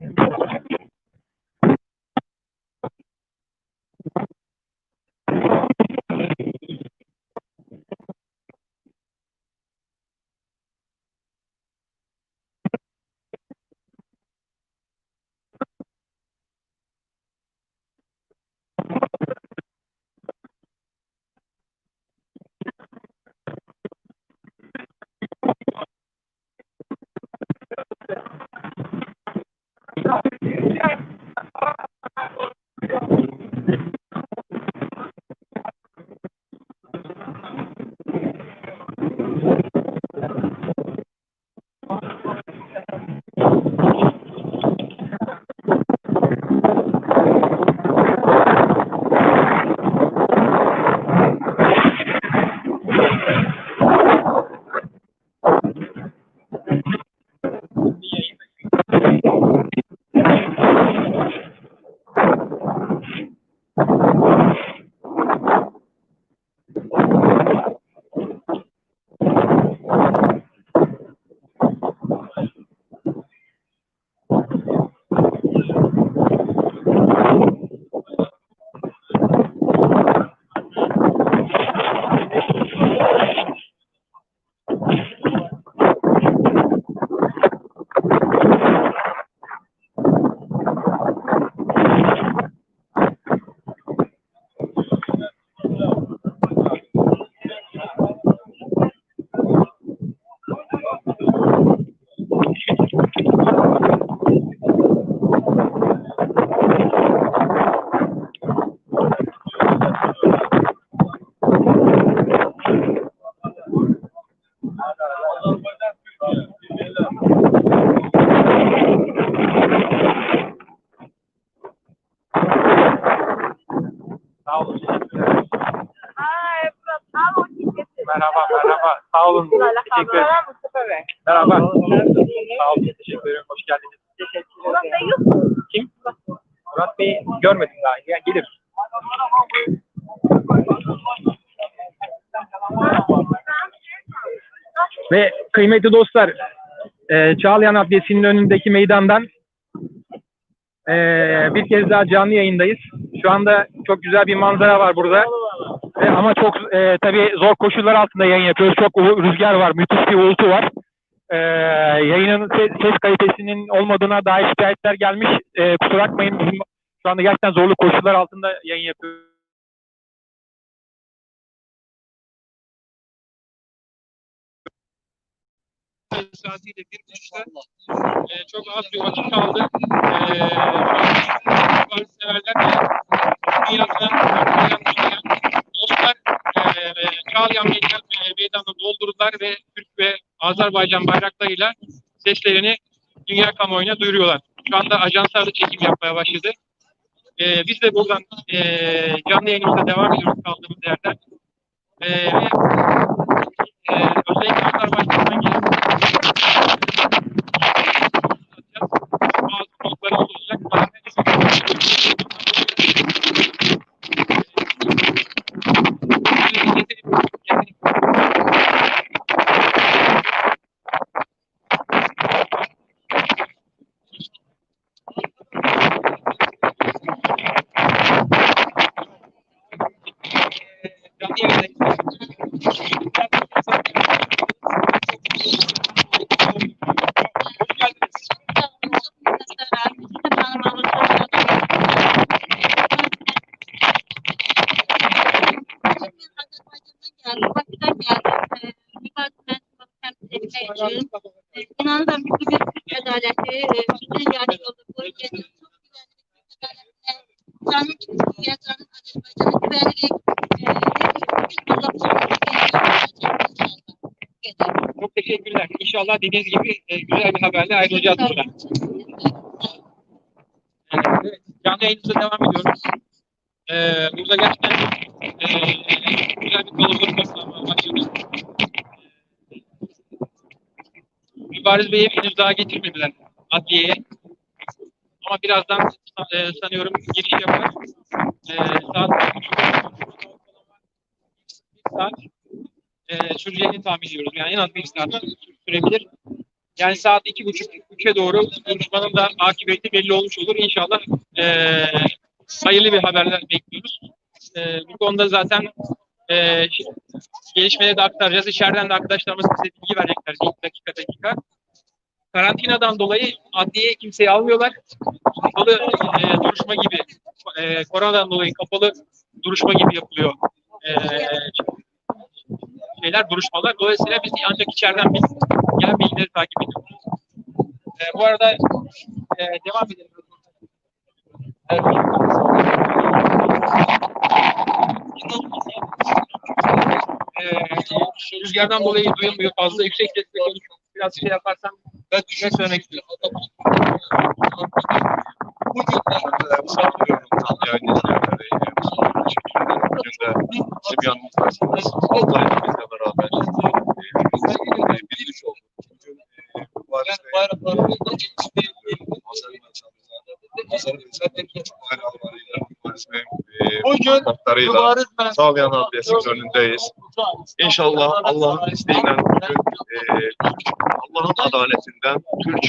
Yeah. Sağ olun. Teşekkür ederim. Mustafa Bey. Merhaba. Sağ olun. Teşekkür ederim. Hoş geldiniz. Murat Bey yok mu? Kim? Murat Bey görmedim daha. Gel, gelir. Ve kıymetli dostlar, e, Çağlayan Adliyesi'nin önündeki meydandan e, bir kez daha canlı yayındayız. Şu anda çok güzel bir manzara var burada. Ve ama çok e, tabii zor koşullar altında yayın yapıyoruz. Çok rüzgar var, müthiş bir uğultu var. E, yayının ses, ses kalitesinin olmadığına dair şikayetler gelmiş. E, kusura bakmayın bizim şu anda gerçekten zorlu koşullar altında yayın yapıyoruz. saatiyle bir buçukta e, çok az bir vakit kaldı. E, severler ve dünyasına Çağlayan Meydan, Meydanı'nı doldurdular ve Türk ve Azerbaycan bayraklarıyla seslerini dünya kamuoyuna duyuruyorlar. Şu anda ajanslar da çekim yapmaya başladı. E, biz de buradan e, canlı yayınımıza devam ediyoruz kaldığımız yerden. E, ve e, özellikle Azerbaycan'dan gelen bazı konuklarımız olacak. Hoş geldiniz. İnanın da mutlu bir Türk adaleti, e, bütün yani yolda ülkenin çok canlı Türkiye, canlı Azerbaycan'ın güvenlik, e, Çok teşekkürler. İnşallah dediğiniz gibi e, güzel bir haberle ayrılacağız buradan. Evet, canlı yayınımıza devam ediyoruz. Ee, burada gerçekten e, güzel bir kalabalık başlamaya başladı. Mübariz Bey'i henüz daha getirmediler adliyeye. Ama birazdan e, sanıyorum giriş yapar. E, saat bir saat e, süreceğini tahmin ediyoruz. Yani en az bir saat sürebilir. Yani saat iki buçuk, üçe doğru duruşmanın da akıbeti belli olmuş olur. İnşallah eee hayırlı bir haberler bekliyoruz. Eee bu konuda zaten eee gelişmeleri de aktaracağız. İçeriden de arkadaşlarımız bize bilgi verecekler. Bir dakika dakika. Karantinadan dolayı adliyeye kimseyi almıyorlar. Kapalı eee, duruşma gibi, eee koronadan dolayı kapalı duruşma gibi yapılıyor. Eee şeyler, duruşmalar. Dolayısıyla biz ancak içeriden biz gelen bilgileri takip ediyoruz. Ee, bu arada e, devam edelim. Ee, rüzgardan dolayı duyulmuyor. Fazla yüksek sesle konuşuyorum. Biraz şey yaparsam ben ne söylemek istiyorum. Sağlıyorum yayın izleyenleri. Bugün de bizim yanımızdasınız. Altay bizle beraber e, birlik olduk. Bugün e, Barış Bey, Azerbaycan'da bayramlarıyla Barış Bey kontaklarıyla Sağlayan Adliyesi'nin önündeyiz. İnşallah Allah'ın isteğiyle bugün e, Allah'ın adaletinden Türk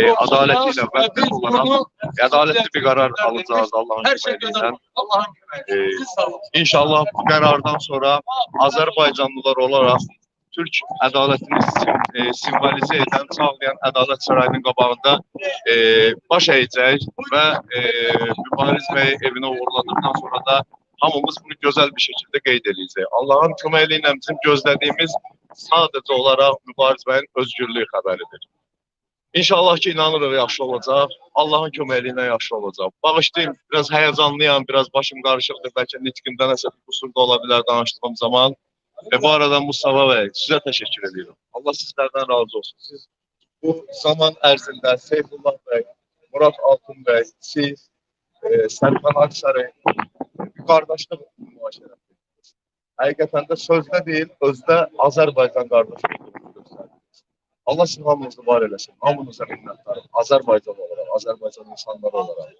e, adaletiyle vefat olarak adaletli bir karar alacağız Allah'ın izniyle. E, İnşallah bu karardan sonra Azerbaycanlılar olarak Türk ədalətini sim- e, simvolize eden Çağlayan Ədalət Sarayının qabağında e, baş əyəcək və e, Mübariz bəy evinə uğurladıktan sonra da hamımız bunu gözəl bir şekilde qeyd. Allahın köməyi ilə bizim gözlədiyimiz sadəcə olaraq Mübariz bəyin özgürlüyü xəbəridir. İnşallah ki inanırıq yaxşı olacaq. Allahın köməyi ilə yaxşı olacaq. Bağışlayın, biraz həyəcanlıyam, biraz başım qarışıqdır. Bəlkə nitqimdə nəsə bir qusur da ola bilər danışdığım zaman. Ve bu arada Mustafa Bey size teşekkür ediyorum. Allah sizlerden razı olsun. Siz bu zaman ərzində Seyfullah Bey, Murat Altun Bey, siz, e, Serkan Aksaray bir kardeşlik mübaşirət edirsiniz. Həqiqətən də sözdə deyil, özdə Azərbaycan qardaşlığını göstərdiniz. Allah sizin hamınızı var eləsin. Hamınıza minnətdarım. Azərbaycan olaraq, Azərbaycan insanları olaraq.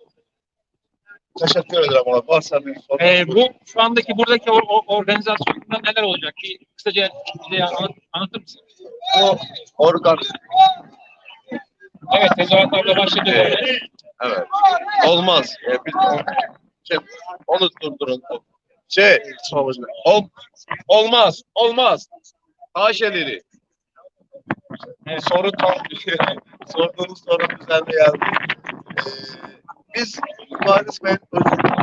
Teşekkür ederim abi. Varsa bir sorun. Ee, bu şu andaki buradaki or- or- organizasyonda neler olacak ki kısaca bize anlat, anlatır mısın? O organ Evet, tezahüratlarla başladı. Evet. Olmaz. Ee, biz şey, onu durdurun. Şey, ol, olmaz. Olmaz. Haşeleri. Evet. Soru tam sorduğunuz soru güzel bir geldi. Ee, biz Paris Bey'in özgürlük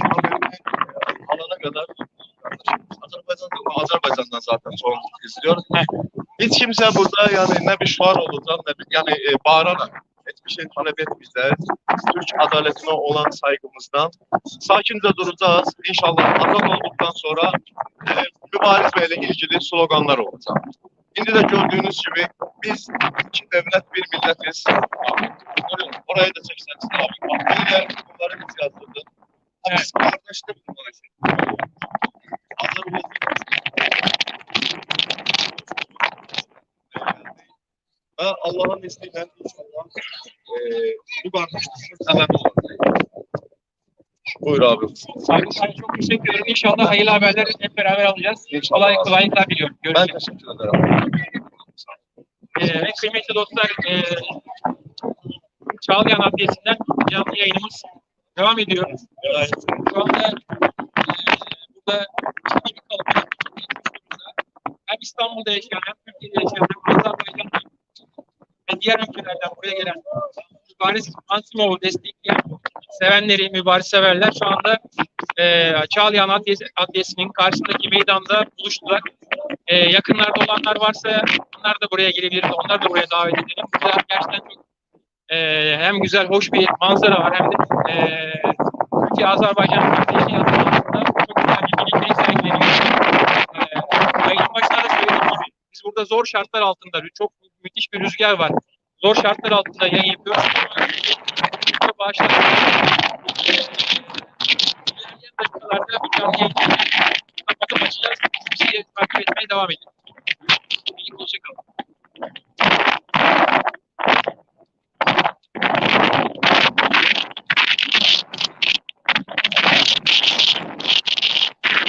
alana kadar Azerbaycan'dan, Azerbaycan'dan zaten sorumluluk izliyor. Hiç kimse burada yani ne bir şuar olacak ne bir yani e, bağırarak şey talep etmeyeceğiz. Türk adaletine olan saygımızdan sakince duracağız. İnşallah azat olduktan sonra e, Mübariz Bey'le ilgili sloganlar olacak. Şimdi de gördüğünüz gibi biz iki devlet bir milletiz. Orayı, da çekseniz abi. Bak böyle bunları biz yazdırdık. Ama Biz kardeşlik bunları Hazır Ve Allah'ın izniyle inşallah bu kardeşliğimiz hemen olur. Buyur abi. Saygı saygı çok teşekkür ederim. İnşallah hayırlı haberleri hep beraber alacağız. İnşallah. Kolay kolaylıklar diliyorum. Ben Görüşürüz. teşekkür ederim. Ee, ve kıymetli dostlar, e, Çağlayan Adliyesi'nden canlı yayınımız devam ediyor. Şu anda e, burada ciddi bir kalabalık hem İstanbul'da yaşayan hem Türkiye'de yaşayan hem Azerbaycan'da diğer ülkelerden buraya gelen Mübariz Mansimov'u destekleyen sevenleri, mübariz severler şu anda e, Çağlayan Adliyesi, Adliyesi'nin karşısındaki meydanda buluştular. E, yakınlarda olanlar varsa onlar da buraya gelebilir. Onlar da buraya davet edelim. Burada gerçekten çok e, hem güzel, hoş bir manzara var hem de e, Türkiye-Azerbaycan kardeşliği adı çok güzel bir birliktelik sergileniyor. E, yayının başında da söylediğim gibi biz burada zor şartlar altında çok müthiş bir rüzgar var. Zor şartlar altında yayın yapıyoruz. Çok bağışlar. İlerleyen dakikalarda canlı yayını kapatıp açacağız. Bizi takip etmeye devam edin.